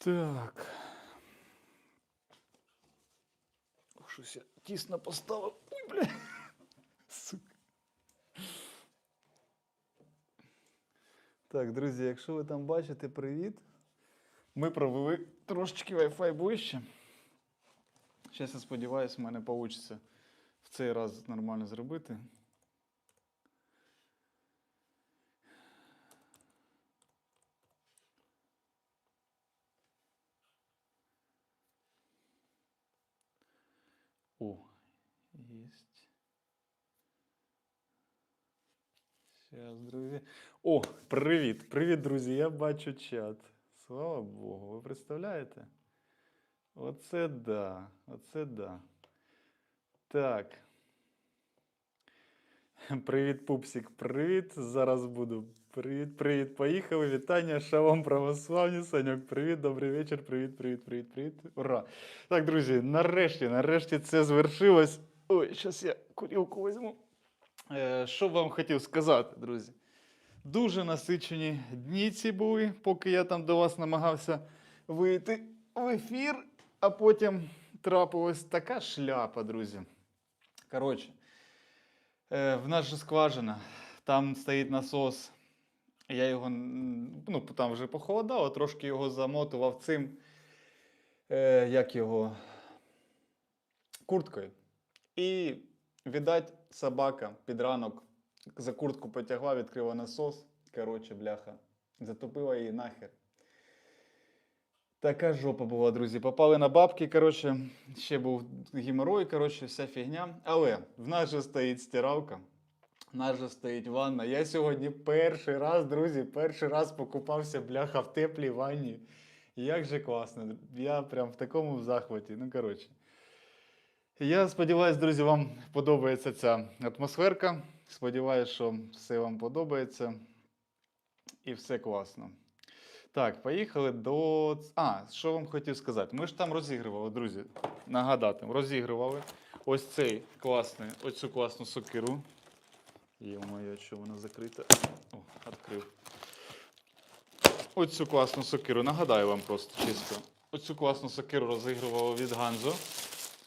Так. Щось я тісно поставив. Ой, бля. Сука. Так, друзі, якщо ви там бачите, привіт. Ми провели трошечки Wi-Fi ближче. Зараз я сподіваюся, в мене вийде в цей раз нормально зробити. О, есть. Сейчас, друзі. О, привіт! Привіт, друзі! Я бачу чат. Слава Богу, ви представляєте? Оце да. Оце да. Так. Привіт, пупсик, привіт. Зараз буду. Привіт, привіт. Поїхали. Вітання, шалом православні. Саньок, привіт, добрий вечір. Привіт, привіт, привіт, привіт. Ура! Так, друзі, нарешті, нарешті це звершилось. Ой, зараз я курілку візьму. Е, що вам хотів сказати, друзі? Дуже насичені дні ці були, поки я там до вас намагався вийти в ефір, а потім трапилась така шляпа, друзі. Коротше, е, в нас же скважина, там стоїть насос. Я його, ну, там вже похолодало, трошки його замотував цим, е, як його, курткою. І, віддать, собака під ранок за куртку потягла, відкрила насос. Коротше, бляха, затопила її нахер. Така жопа була, друзі. Попали на бабки, коротше, ще був геморой, коротше, вся фігня. Але в нас же стоїть стиралка, в нас же стоїть ванна. Я сьогодні перший раз, друзі, перший раз покупався бляха в теплій ванні. Як же класно. Я прям в такому захваті. Ну, коротше. Я сподіваюся, друзі, вам подобається ця атмосферка. Сподіваюся, що все вам подобається. І все класно. Так, поїхали до. А, що вам хотів сказати? Ми ж там розігрували, друзі. Нагадати, розігрували ось цей класний, ось цю класну сокиру. Є-моє, що вона закрита. О, відкрив. Ось класну сокиру. Нагадаю вам просто чисто. Ось цю класну сокиру розігрували від Ганзо.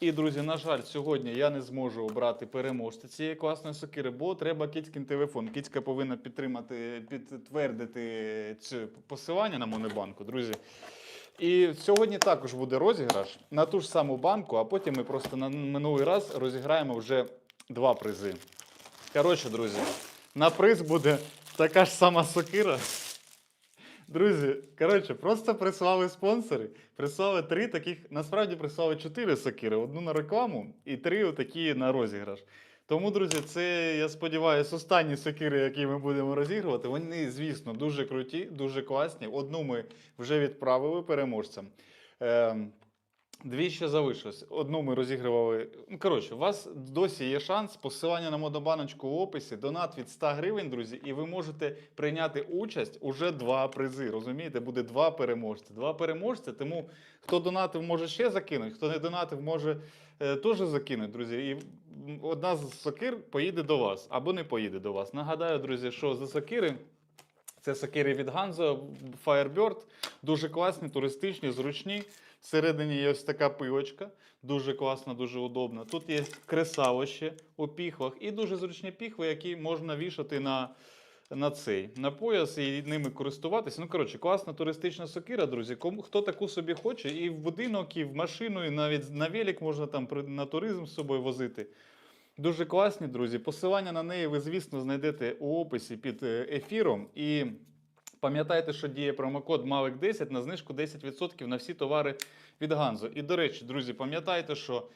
І, друзі, на жаль, сьогодні я не зможу обрати переможця цієї класної сокири, бо треба кіцькін телефон. Кіцька повинна підтримати, підтвердити це посилання на монобанку, друзі. І сьогодні також буде розіграш на ту ж саму банку, а потім ми просто на минулий раз розіграємо вже два призи. Коротше, друзі, на приз буде така ж сама сокира. Друзі, коротше, просто прислали спонсори. Прислали три таких, насправді прислали чотири сокири, одну на рекламу і три отакі на розіграш. Тому, друзі, це, я сподіваюся, останні сокири, які ми будемо розігрувати. Вони, звісно, дуже круті, дуже класні. Одну ми вже відправили переможцям. Ем, Дві ще залишилось. Одну ми розігрували. Ну, коротше, у вас досі є шанс. Посилання на модобаночку в описі. Донат від 100 гривень, друзі, і ви можете прийняти участь уже два призи. Розумієте, буде два переможці. Два переможці. Тому хто донатив, може ще закинути, хто не донатив, може е, теж закинути, друзі. І одна з сокир поїде до вас або не поїде до вас. Нагадаю, друзі, що за сокири. Це сокири від Ганзо Firebird. Дуже класні, туристичні, зручні. Всередині є ось така пилочка, дуже класна, дуже удобна. Тут є кресало ще у піхвах і дуже зручні піхви, які можна вішати на, на цей на пояс і ними користуватися. Ну, коротше, класна туристична сокира, друзі. Кому хто таку собі хоче, і в будинок, і в машину, і навіть на велик можна там на туризм з собою возити. Дуже класні, друзі. Посилання на неї ви, звісно, знайдете у описі під е, ефіром. І пам'ятайте, що діє промокод MAVIC 10 на знижку 10% на всі товари від Ганзо. І, до речі, друзі, пам'ятайте, що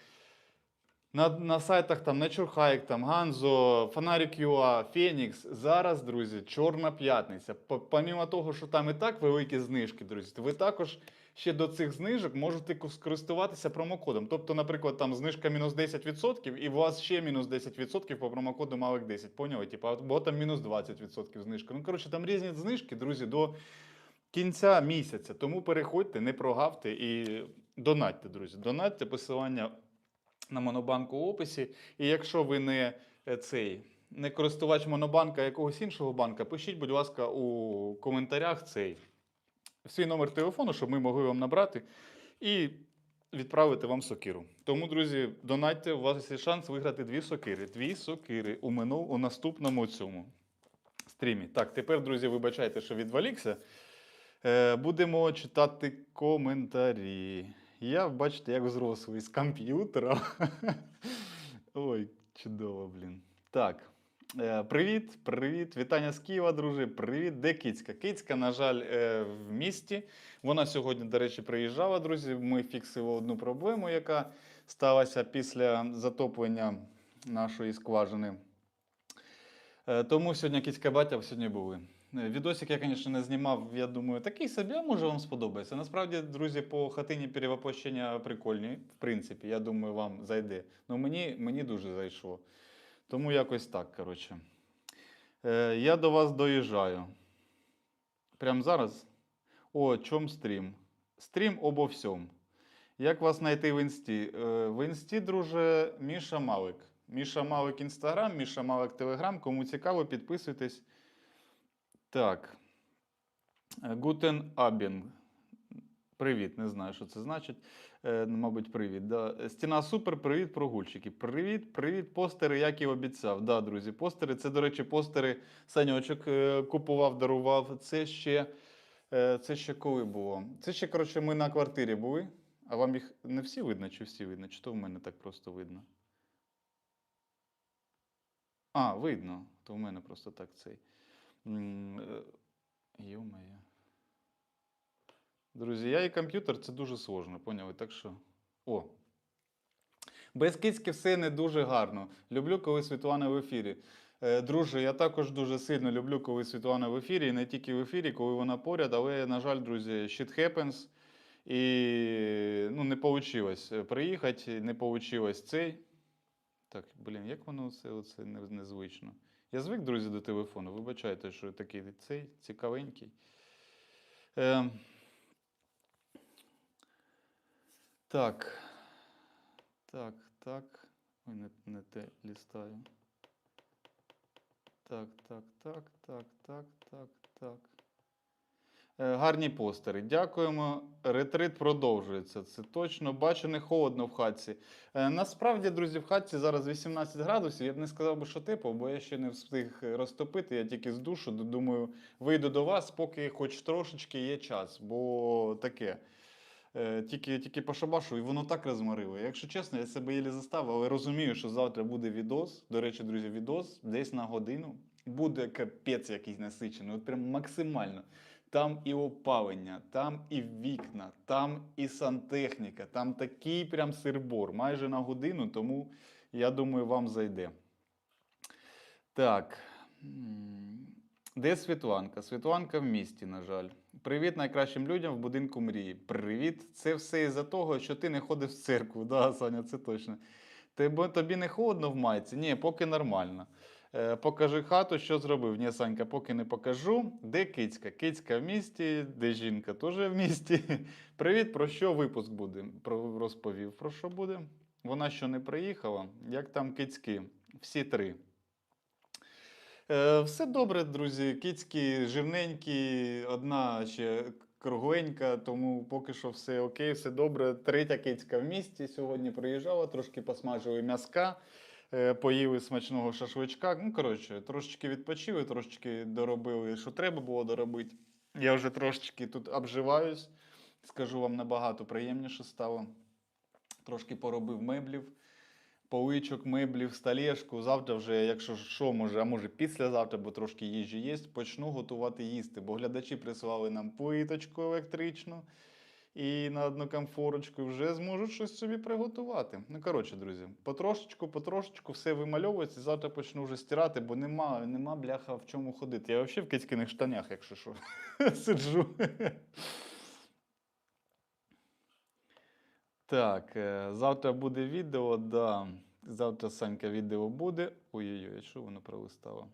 на, на сайтах там Nature Hike, там Ганзо, Фонарик UA, Фенікс. Зараз, друзі, Чорна п'ятниця. Помімо того, що там і так великі знижки, друзі, то ви також ще до цих знижок можете скористуватися промокодом. Тобто, наприклад, там знижка мінус 10%, і у вас ще мінус 10% по промокоду Mavic 10. Поняли? Типа, або там мінус 20% знижка. Ну, коротше, там різні знижки, друзі, до кінця місяця. Тому переходьте, не прогавте і донатьте, друзі. Донатьте посилання на монобанку в описі. І якщо ви не е, цей. Не користувач монобанка якогось іншого банка, пишіть, будь ласка, у коментарях цей свій номер телефону, щоб ми могли вам набрати і відправити вам сокиру. Тому, друзі, донатьте, у вас є шанс виграти дві сокири. Дві сокири у минул у наступному цьому стрімі. Так, тепер, друзі, вибачайте, що відволікся. Е, будемо читати коментарі. Я, бачите, як зрослий з комп'ютера. Ой, чудово, блін. Так. Е, Привіт, привіт, вітання з Києва, друже. Привіт, де Кицька? Кицька, на жаль, е, в місті. Вона сьогодні, до речі, приїжджала, друзі. Ми фіксили одну проблему, яка сталася після затоплення нашої скважини. Е, Тому сьогодні Кицька батя сьогодні були. Відосик я, звісно, не знімав, я думаю, такий собі, а може вам сподобається. Насправді, друзі, по хатині перевоплощення прикольні, в принципі, я думаю, вам зайде. Ну мені, мені дуже зайшло. Тому якось так, коротше. Е, я до вас доїжджаю. Прямо зараз? О, чом стрім? Стрім обо всьому. Як вас знайти в інсті? Е, в інсті, друже, Міша Малик. Міша Малик Інстаграм, Міша Малик Телеграм. Кому цікаво, підписуйтесь. Так. Гутен Абінг. Привіт, не знаю, що це значить. Е, мабуть, привіт. Да. Стіна супер, привіт, прогульчики. Привіт, привіт, постери, як і обіцяв. Да, друзі, постери. Це, до речі, постери Саньочок е, купував, дарував. Це ще, е, це ще коли було? Це ще, коротше, ми на квартирі були. А вам їх не всі видно, чи всі видно? Чи то в мене так просто видно? А, видно. То в мене просто так цей. Е, Йо-моє. Друзі, я і комп'ютер це дуже сложно, поняли? Так що. О. Без все не дуже гарно. Люблю, коли Світлана в ефірі. Е, друже, я також дуже сильно люблю, коли Світлана в ефірі, і не тільки в ефірі, коли вона поряд, але, на жаль, друзі, shit happens. І ну, не вийшло приїхати, не вийшло цей. Так, блін, як воно це оце не- незвично. Я звик, друзі, до телефону. Вибачайте, що такий цей цікавенький. Е, так. Так, так. Ой, не, не те лістаю. Так, так, так, так, так, так, так. Е, Гарні постери. Дякуємо. Ретрит продовжується. Це точно. Бачу, не холодно в хатці. Е, Насправді, друзі, в хатці зараз 18 градусів. Я б не сказав би, що тепло, бо я ще не встиг розтопити. Я тільки з душу. Думаю, вийду до вас, поки хоч трошечки є час. Бо таке. Е, Тільки, тільки пошабашу, і воно так розморило. Якщо чесно, я себе єлі заставив, але розумію, що завтра буде відос. До речі, друзі, відос десь на годину. Буде капець якийсь насичений, от прям максимально. Там і опалення, там і вікна, там і сантехніка, там такий прям сирбор, майже на годину, тому я думаю, вам зайде. Так. Де Світланка? Світланка в місті, на жаль. Привіт найкращим людям в будинку мрії. Привіт. Це все із-за того, що ти не ходиш в церкву. Да, Саня, це точно. Тобі не холодно в майці? Ні, поки нормально. Е, покажи хату, що зробив. Ні, Санька, поки не покажу. Де кицька? Кицька в місті, де жінка теж в місті. Привіт, про що випуск буде? Про, розповів. Про що буде? Вона що не приїхала? Як там кицьки? Всі три. Е, все добре, друзі. Кицькі жирненькі, одна ще кругленька, тому поки що все окей, все добре. Третя кицька в місті сьогодні приїжджала, трошки посмажили м'язка, поїли смачного шашличка. Ну, коротше, трошечки відпочили, трошечки доробили, що треба було доробити. Я вже трошечки тут обживаюсь. Скажу вам, набагато приємніше стало. Трошки поробив меблів поличок, меблів, столешку. Завтра вже, якщо що, може, а може післязавтра, бо трошки їжі є, почну готувати їсти. Бо глядачі прислали нам плиточку електричну і на одну комфорочку вже зможуть щось собі приготувати. Ну, коротше, друзі, потрошечку, потрошечку все вимальовується. Завтра почну вже стирати, бо нема, нема бляха в чому ходити. Я взагалі в кицькиних штанях, якщо що, сиджу. Так, е, завтра буде відео, да. Завтра Санька відео буде. Ой-ой-ой, що воно пролистало?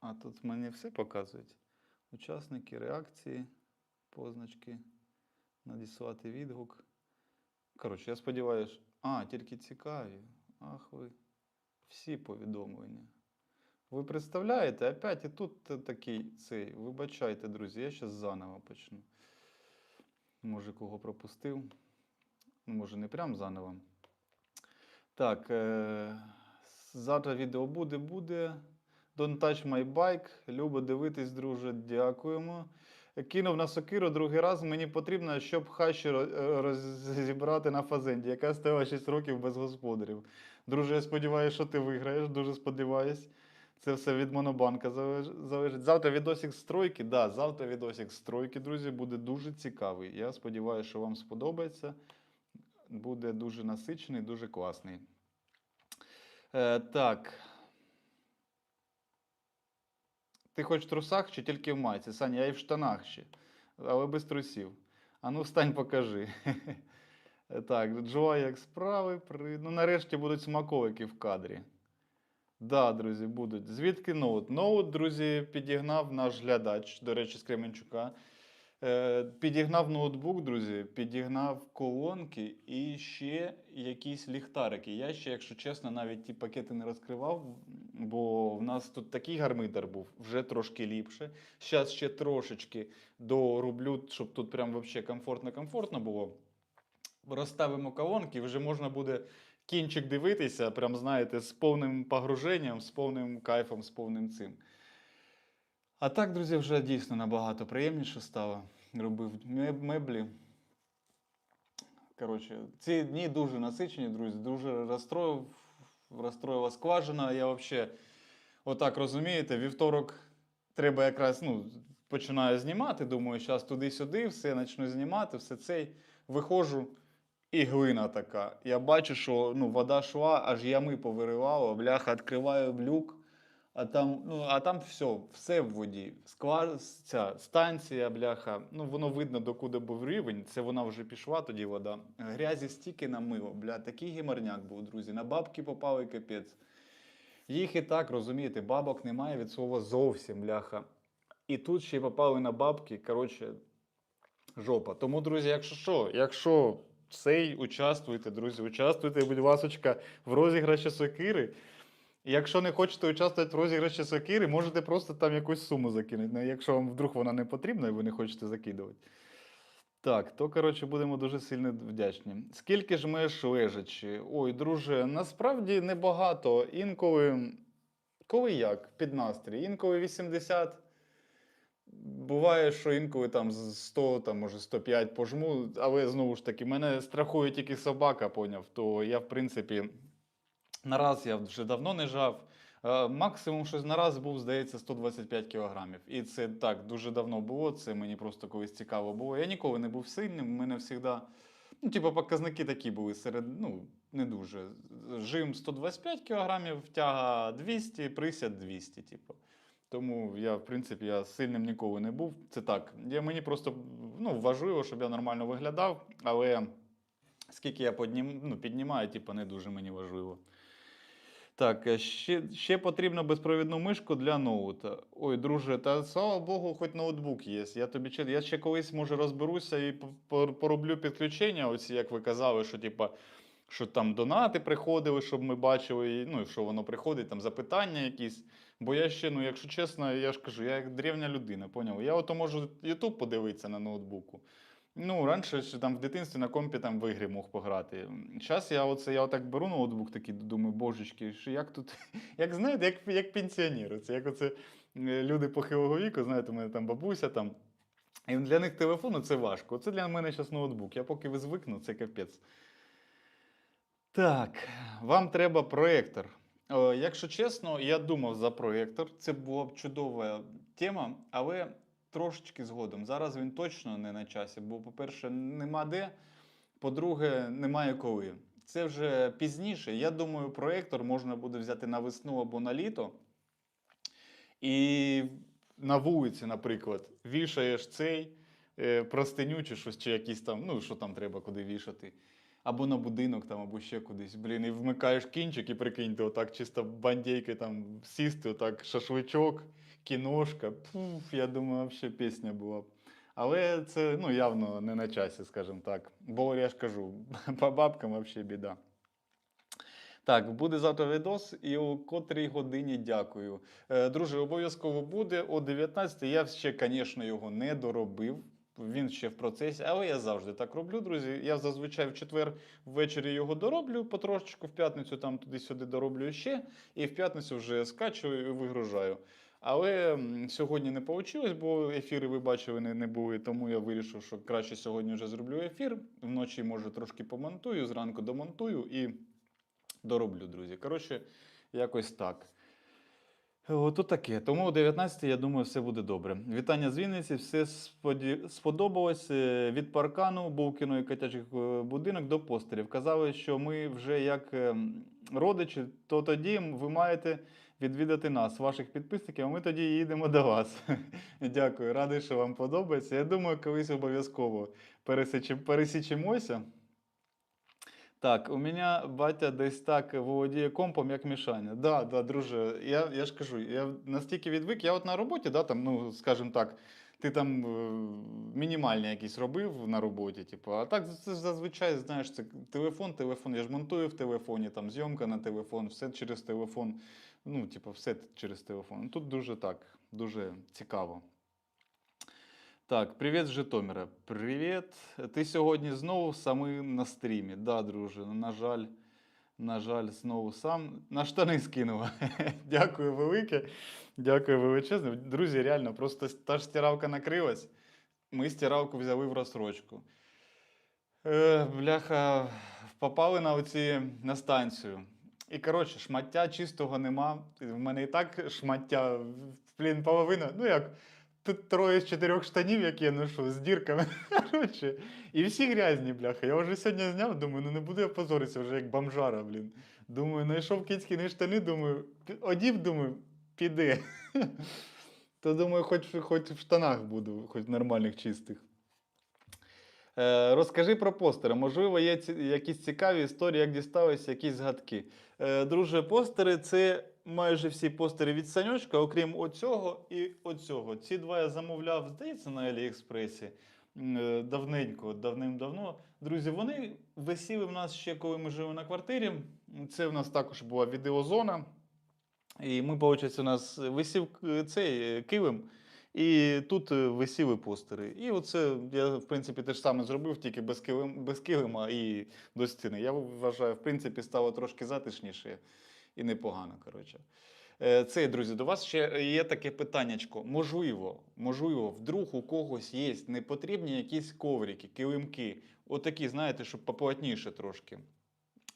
А тут мені все показують. Учасники, реакції, позначки, надіслати відгук. Коротше, я сподіваюся, а, тільки цікаві. Ах ви. Всі повідомлення. Ви представляєте, опять і тут такий цей. Вибачайте, друзі, я зараз заново почну. Може, кого пропустив. Ну, може, не прям заново. Так, е- завтра відео буде, буде. Don't touch my bike. Любо дивитись, друже, дякуємо. Кинув на сокиру другий раз. Мені потрібно, щоб хащі е, розібрати на фазенді, яка стояла 6 років без господарів. Друже, я сподіваюся, що ти виграєш. Дуже сподіваюсь. Це все від Монобанка залежить. Завтра відосик з стройки. Да, завтра відосик з стройки, друзі, буде дуже цікавий. Я сподіваюся, що вам сподобається. Буде дуже насичений, дуже класний. Е, так. Ти хоч в трусах чи тільки в майці? Саня, я і в штанах ще, але без трусів. А ну встань, покажи. Так, Джоа, як справи? При... Ну, нарешті будуть смаковики в кадрі. Да, друзі, будуть. Звідки ноут? Ноут, друзі, підігнав наш глядач, до речі, з Кременчука. Е, підігнав ноутбук, друзі, підігнав колонки і ще якісь ліхтарики. Я ще, якщо чесно, навіть ті пакети не розкривав, бо в нас тут такий гармидер був, вже трошки ліпше. Зараз ще трошечки дороблю, щоб тут прям вообще комфортно-комфортно було. Розставимо колонки, вже можна буде кінчик дивитися, прям знаєте, з повним погруженням, з повним кайфом, з повним цим. А так, друзі, вже дійсно набагато приємніше стало. Робив меблі. Коротше, ці дні дуже насичені, друзі, дуже розстроїв, розстроїла скважина. Я взагалі, отак розумієте, вівторок треба якраз, ну, починаю знімати. Думаю, зараз туди-сюди, все почну знімати, все цей. Виходжу, і глина така. Я бачу, що ну, вода шла, аж ями повиривала, бляха, відкриваю люк, а там, ну, а там все, все в воді. Скла, ця станція, бляха, ну воно видно, докуди був рівень. Це вона вже пішла тоді вода. Грязі стільки намило, бля, такий гімарняк був, друзі. На бабки попали капець. Їх і так, розумієте, бабок немає від слова зовсім, бляха. І тут ще й попали на бабки. Коротше, жопа. Тому, друзі, якщо що, якщо цей участвуйте, друзі, участвуйте, будь ласочка, в розіграші сокири. Якщо не хочете участвувати в розіграші сокири, можете просто там якусь суму закинути. Ну, якщо вам вдруг вона не потрібна і ви не хочете закидувати. Так, то коротше будемо дуже сильно вдячні. Скільки ж меш лежачи? Ой, друже, насправді небагато. Інколи, коли як, під настрій. Інколи 80. Буває, що інколи там 100, там, може 105 пожму, але знову ж таки, мене страхує тільки собака, поняв. То я, в принципі, нараз я вже давно не жав. Е, Максимум щось нараз був, здається, 125 кілограмів. І це так дуже давно було. Це мені просто колись цікаво було. Я ніколи не був сильним. У мене завжди, ну, типу, показники такі були серед, ну, не дуже. Жим 125 кілограмів, тяга 200, присяд 200, типу. Тому я, в принципі, я сильним ніколи не був. Це так. Я, мені просто ну, важливо, щоб я нормально виглядав, але скільки я піднім, ну, піднімаю, типу, не дуже мені важливо. Так, е, ще, ще потрібно безпровідну мишку для ноута. Ой, друже, та слава Богу, хоч ноутбук є. Я тобі я ще колись може розберуся і по- по- пороблю підключення, оці, як ви казали, що типа. Що там донати приходили, щоб ми бачили, і, ну, що воно приходить, там запитання якісь. Бо я ще, ну, якщо чесно, я ж кажу, я як древня людина, поняв? Я ото можу YouTube подивитися на ноутбуку. Ну, раніше ще там в дитинстві на компі там в ігри мог пограти. Зараз я оце я отак беру ноутбук, такий думаю, божечки, що як тут, як знаєте, як, як пенсіонери. Це як оце е, люди похилого віку, знаєте, у мене там бабуся там. І для них телефон це важко. Це для мене зараз ноутбук. Я поки ви звикну, це капець. Так, вам треба проєктор. Е, Якщо чесно, я думав за проєктор. Це була б чудова тема, але трошечки згодом. Зараз він точно не на часі, бо, по-перше, нема де. По-друге, немає коли. Це вже пізніше. Я думаю, проєктор можна буде взяти на весну або на літо. І на вулиці, наприклад, вішаєш цей е, простиню чи щось, чи якісь там, ну що там треба куди вішати. Або на будинок там, або ще кудись. Блін, і вмикаєш кінчик і прикиньте, отак чисто бандейки там сісти, отак шашличок, кіношка. Пуф, я думаю, взагалі пісня була б. Але це ну, явно не на часі, скажімо так. Бо я ж кажу, по бабкам взагалі біда. Так, буде завтра відос, і о котрій годині дякую. Е, друже, обов'язково буде о 19 Я ще, звісно, його не доробив. Він ще в процесі, але я завжди так роблю, друзі. Я зазвичай в четвер ввечері його дороблю потрошечку, в п'ятницю там туди-сюди дороблю ще, і в п'ятницю вже скачую і вигружаю. Але сьогодні не вийшло, бо ефіри ви бачили не, не були, тому я вирішив, що краще сьогодні вже зроблю ефір. Вночі, може, трошки помонтую, зранку домонтую і дороблю, друзі. Коротше, якось так. Ото таке. Тому о 19 я думаю, все буде добре. Вітання з Вінниці. Все споді... сподобалось Е, від паркану, Бовкіно і котячих е, будинок до постерів. Казали, що ми вже як ем, родичі, то тоді ви маєте відвідати нас, ваших підписників, а ми тоді їдемо до вас. Дякую, радий, що вам подобається. Я думаю, колись обов'язково пересічемося. Так, у мене батя десь так володіє компом, як Мішаня. Да, да, друже, я, я ж кажу, я настільки відвик, я от на роботі, да, там, ну, скажімо так, ти там е, мінімальні якісь робив на роботі, типу, а так це зазвичай, знаєш, це телефон, телефон, я ж монтую в телефоні, там зйомка на телефон, все через телефон, ну, типу, все через телефон. Ну, Тут дуже так, дуже цікаво. Так, привіт з Житомира. Привіт. Ти сьогодні знову самий на стрімі. Да, друже, на жаль, на жаль, знову сам на штани скинула. Дякую велике. Дякую величезне. Друзі, реально, просто та ж стиралка накрилась. Ми стиралку взяли в розсрочку. Е, бляха, попали на оці на станцію. І коротше, шмаття чистого нема. В мене і так шмаття, блін, половина. Ну як, тут троє з чотирьох штанів, які я ношу, з дірками. Коротше, і всі грязні, бляха. Я вже сьогодні зняв, думаю, ну не буду я позоритися вже як бомжара, блін. Думаю, знайшов кицькі штани, думаю, одів, думаю, піде. То думаю, хоч, хоч в штанах буду, хоч нормальних чистих. Е, розкажи про постери. Можливо, є якісь цікаві історії, як дісталися якісь згадки. Е, друже, постери це майже всі постери від Саньочка, окрім оцього і оцього. Ці два я замовляв, здається, на Аліекспресі. е, Давненько, давним-давно. Друзі, вони висіли в нас ще, коли ми жили на квартирі. Це в нас також була відеозона. І ми, виходить, у нас висів цей килим, і тут е, висіли постери. І оце я, в принципі, те ж саме зробив, тільки без, килим, без килима і до стіни. Я вважаю, в принципі, стало трошки затишніше і непогано. Коротше. Е, Це, друзі, до вас ще є таке питаннячко. Можливо, можливо, вдруг у когось є непотрібні якісь коврики, килимки, отакі, знаєте, щоб поплотніше трошки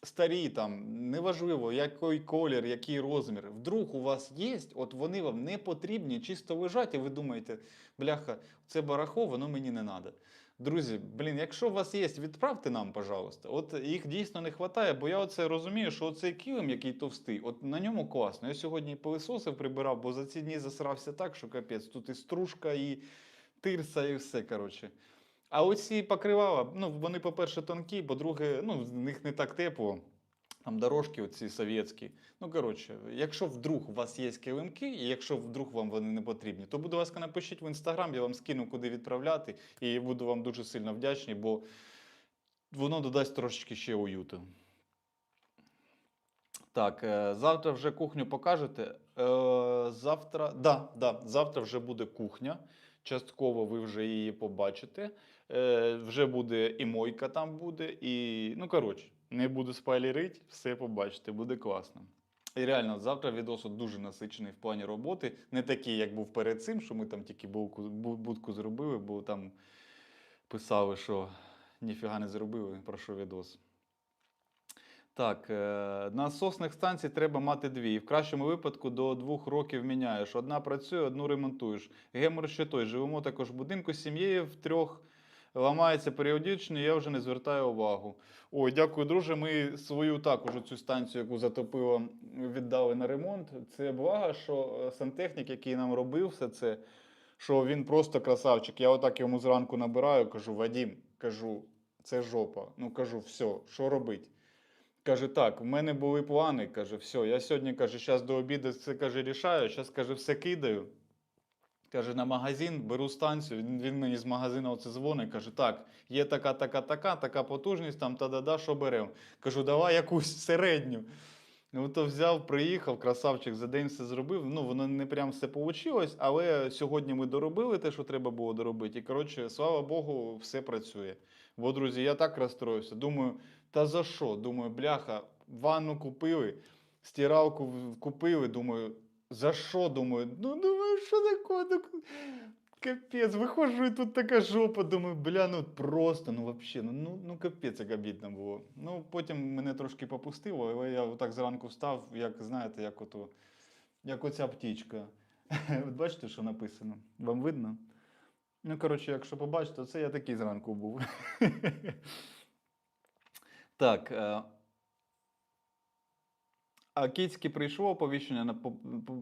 старі там, неважливо, який колір, який розмір. Вдруг у вас є, от вони вам не потрібні, чисто лежать, і ви думаєте, бляха, це барахо, воно мені не треба. Друзі, блін, якщо у вас є, відправте нам, пожалуйста. От їх дійсно не вистачає, бо я оце розумію, що оцей килим, який товстий, от на ньому класно. Я сьогодні пилисосив, прибирав, бо за ці дні засрався так, що капець. Тут і стружка, і тирса, і все. коротше. А оці покривала, ну, вони, по-перше, тонкі, по-друге, ну, з них не так тепло. Там дорожки оці совєтські. Ну, коротше, якщо вдруг у вас є килимки, і якщо вдруг вам вони не потрібні, то, будь ласка, напишіть в інстаграм, я вам скину, куди відправляти, і буду вам дуже сильно вдячний, бо воно додасть трошечки ще уюту. Так, е, завтра вже кухню покажете. Е, Завтра, да, да, завтра вже буде кухня. Частково ви вже її побачите. Е, Вже буде і мойка там буде, і. Ну, коротше, не буду спойлерити, все побачите, буде класно. І реально, завтра відос дуже насичений в плані роботи. Не такий, як був перед цим, що ми там тільки булку, будку зробили, бо там писали, що ніфіга не зробили, про що відос. Так, е, на насосних станцій треба мати дві. І в кращому випадку до двох років міняєш. Одна працює, одну ремонтуєш. Гемор ще той. Живемо також в будинку з сім'єю в трьох. Ламається періодично, я вже не звертаю увагу. Ой, дякую, друже. Ми свою також цю станцію, яку затопило, віддали на ремонт. Це благо, що е, сантехнік, який нам робив все це, що він просто красавчик. Я отак йому зранку набираю, кажу: Вадім, кажу, це жопа. Ну кажу, все, що робить? Каже, так, в мене були плани. Каже, все, я сьогодні каже, зараз до обіду це каже, рішаю, зараз каже, все кидаю. Каже, на магазин, беру станцію. Він, він мені з магазину оце дзвонить, каже, так, є така, така, така, така потужність, там та-да-да, що беремо. Кажу, давай якусь середню. Ну, то взяв, приїхав, красавчик за день все зробив. Ну, воно не прям все вийшло, але сьогодні ми доробили те, що треба було доробити. І коротше, слава Богу, все працює. Бо, друзі, я так розстроївся. Думаю, та за що? Думаю, бляха, ванну купили, стиралку купили. Думаю, за що? Думаю, ну думаю, що таке? Ну, Капець, виходжу, і тут така жопа, думаю, бля, ну просто, ну вообще, ну, ну, ну капець, як обідно було. Ну, потім мене трошки попустило, але я отак зранку встав, як знаєте, як ото, як оця птічка. От бачите, що написано? Вам видно? Ну, коротше, якщо побачите, це я такий зранку був. Так. е, А Кіцьке прийшло оповіщення на,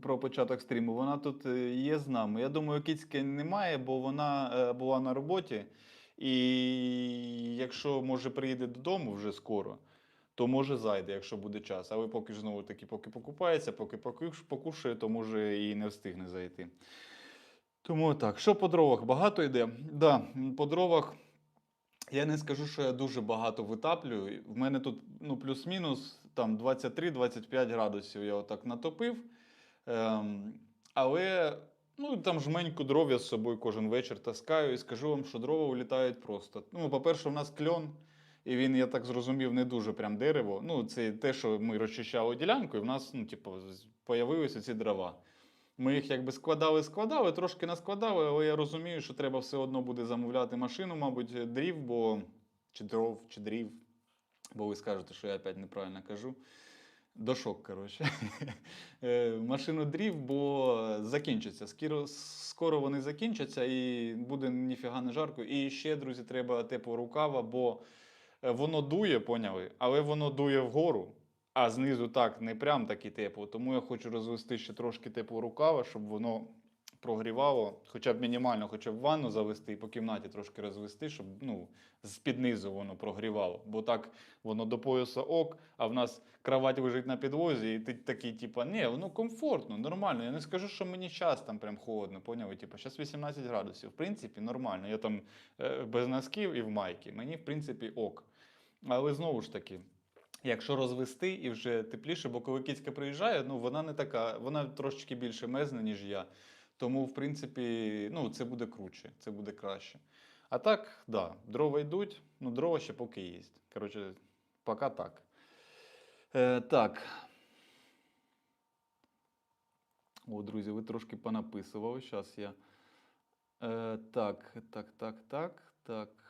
про початок стріму. Вона тут е, є з нами. Я думаю, Кіцьке немає, бо вона е, була на роботі. І якщо може приїде додому вже скоро, то може зайде, якщо буде час. Але поки знову таки, поки покупається, поки покуш- покушає, то може і не встигне зайти. Тому так, що по дровах? Багато йде? Да, по дровах. Я не скажу, що я дуже багато витаплюю. В мене тут ну, плюс-мінус там 23-25 градусів я отак натопив. Ем, але ну, там жменьку дров я з собою кожен вечір таскаю і скажу вам, що дрова улітають просто. Ну, по-перше, в нас кльон, і він, я так зрозумів, не дуже прям дерево. Ну, це те, що ми розчищали ділянку, і в нас, ну, типу, появилися ці дрова. Ми їх якби складали, складали, трошки наскладали, але я розумію, що треба все одно буде замовляти машину, мабуть, дрів, бо чи дров, чи дрів. Бо ви скажете, що я опять неправильно кажу. Дошок, коротше. Е, Машину дрів, бо закінчиться. Скоро, скоро вони закінчаться і буде ніфіга не жарко. І ще, друзі, треба тепло рукава, бо е, воно дує, поняли, але воно дує вгору, а знизу так не прям так і тепло. Тому я хочу розвести ще трошки тепло рукава, щоб воно прогрівало, хоча б мінімально, хоча б ванну завести і по кімнаті трошки розвести, щоб ну, з-під низу воно прогрівало. Бо так воно до пояса ок, а в нас кровать лежить на підлозі, і ти такий, типа, ні, воно комфортно, нормально. Я не скажу, що мені час там прям холодно, поняли? Типа, зараз 18 градусів. В принципі, нормально. Я там е, без носків і в майці. Мені, в принципі, ок. Але знову ж таки. Якщо розвести і вже тепліше, бо коли кицька приїжджає, ну вона не така, вона трошечки більше мезна, ніж я. Тому, в принципі, ну, це буде круче, це буде краще. А так, да, дрова йдуть, ну дрова ще поки є. Коротше, поки так. Е, так. О, друзі, ви трошки понаписували. Зараз я. Е, так, так, так, так, так.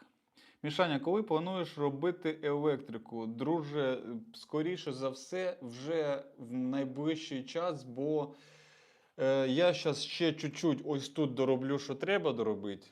Мішаня, коли плануєш робити електрику? Друже, скоріше за все, вже в найближчий час, бо е, я зараз ще чуть-чуть ось тут дороблю, що треба доробити.